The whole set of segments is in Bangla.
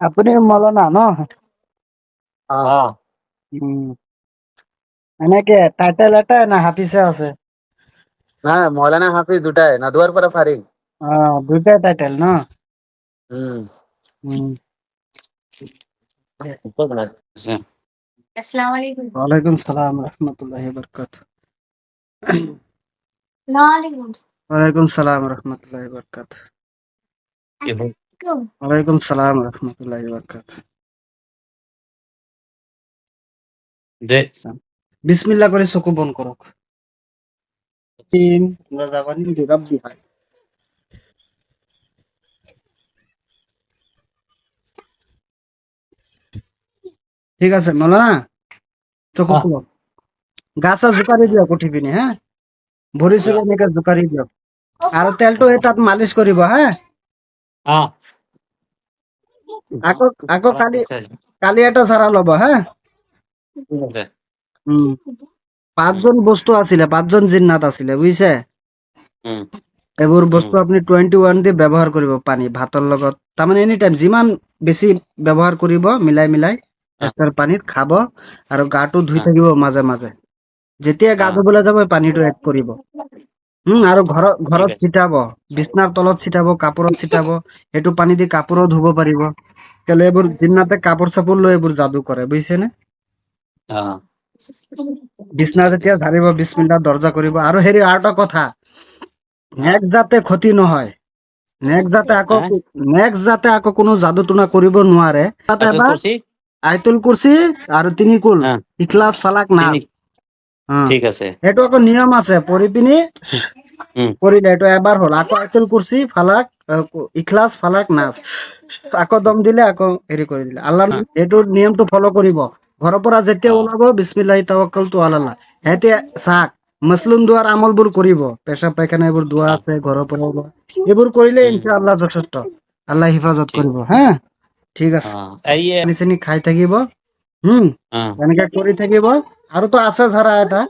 আপুনি মলনা ন এনেকে টাইটেল এটা না হাফিসে আছে না মৌলানা হাফিজ দুটাই না দুয়ার পরে ফারিক দুটাই টাইটেল ন আসসালামু আলাইকুম ওয়া আলাইকুম সালাম রাহমাতুল্লাহি ওয়া বারাকাতুহু ওয়া আলাইকুম সালাম রাহমাতুল্লাহি ওয়া বারাকাতুহু বরকাত ওয়ালাইকুম সালাম রহমতুল্লাহি বরকাত। বিসমিল্লাহ করে চকু বন্ধ কৰক তিন তোমরা যাবানি রাব্বি হাই ঠিক আছে মৌলানা চকু। খুলো গাছা জোকাৰি দিয়ক উঠি পিনে হা ভৰি চৰি এনেকে জোকাৰি দিয়ক আৰু তেলটো সেই তাত মালিচ কৰিব হা হ্যাঁ? আকৌ আকৌ কালি কালি এটা ল'ব হা? পাঁচজন বস্তু আছিলে পাঁচজন জিন্নাত আছিলে এইবোৰ বস্তু আপুনি টুৱেণ্টি ওৱান দি ব্যৱহাৰ কৰিব পানী ভাতৰ লগত। তাৰমানে এনি টাইম যিমান বেছি ব্যৱহাৰ কৰিব মিলাই মিলাই। এষ্টাৰ পানীত খাব আৰু গাটো ধুই থাকিব মাজে মাজে। যেতিয়া গা। ধুবলৈ যাব পানীটো এড কৰিব। উম আৰু ঘৰত ঘৰত আছে। ছিটাব। বিছনাৰ তলত ছিটাব কাপোৰত ছিটাব সেইটো পানী দি কাপোৰো ধুব পাৰিব। কেলে এইবোৰ জিন্নাতে কাপোৰ চাপোৰ লৈ এইবোৰ যাদু কৰে বুজিছেনে? বিছনা যেতিয়া ঝাৰিব বিছমিল্লা দৰ্জা কৰিব। আৰু হেৰি আৰু এটা কথা। নেক্সট যাতে ক্ষতি নহয় নেক্সট যাতে আকৌ নেক্সট যাতে আকৌ কোনো যাদু টনা কৰিব নোৱাৰে তাতে এবাৰ আইতুল কুৰচি আৰু তিনি কুল হ্যাঁ। ইখলাছ ফালাক নাচ। ঠিক আছে। সেইটো আকৌ নিয়ম আছে উম। কৰিলে এইটো এবাৰ হ'ল। আকৌ আইতুল কুৰচি ফালাক আহ, ইখলাছ ফালাক নাচ। আকৌ দম দিলে আকৌ হেৰি কৰি দিলে। আল্লাহ হা। এইটো নিয়মটো ফ'ল' কৰিব। ঘৰৰ পৰা যেতিয়া। ওলাব বিছমিল্লাহি তাৱাক্কালতু আলাল্লাহ। সিহঁতে চাক মাছলুম দুৱাৰ আমলবোৰ কৰিব। পেচাব পায়খানা এইবোৰ দোৱা আছে ঘৰৰ পৰা ওলোৱা। এইবোৰ কৰিলে। ইনশাআল্লাহ যথেষ্ট। আল্লাহ হিফাজত। কৰিব হা? ঠিক আছে। হ্যাঁ খাই থাকিব। হুম। হ্যাঁ এনেকে কৰি থাকিব। আৰু তো আছে ঝাৰা এটা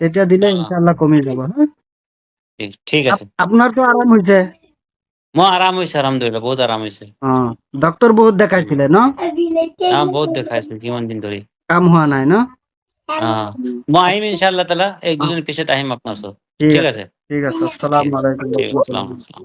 তেতিয়া দিলে। ইনশাআল্লাহ কমি যাব হা? ঠিক- আছে। আপ- আপোনাৰতো আৰাম হৈছে? মই আরাম হয়েছে আলহামদুলিল্লাহ বহুত আরাম হয়েছে অ ডক্তৰ বহুত দেখাইছিলে ন? হ্যাঁ বহুত দেখাইছো কিমান দিন ধরে কাম হোৱা নাই ন? হ্যাঁ মই আহিম ইনশাআল্লাহ তালা এক দুদিন পিছত আহিম আপনার ওচৰত। ঠিক আছে ঠিক আছে আসসালামু আলাইকুম। ঠিক আছে আসসালামু আলাইকুম।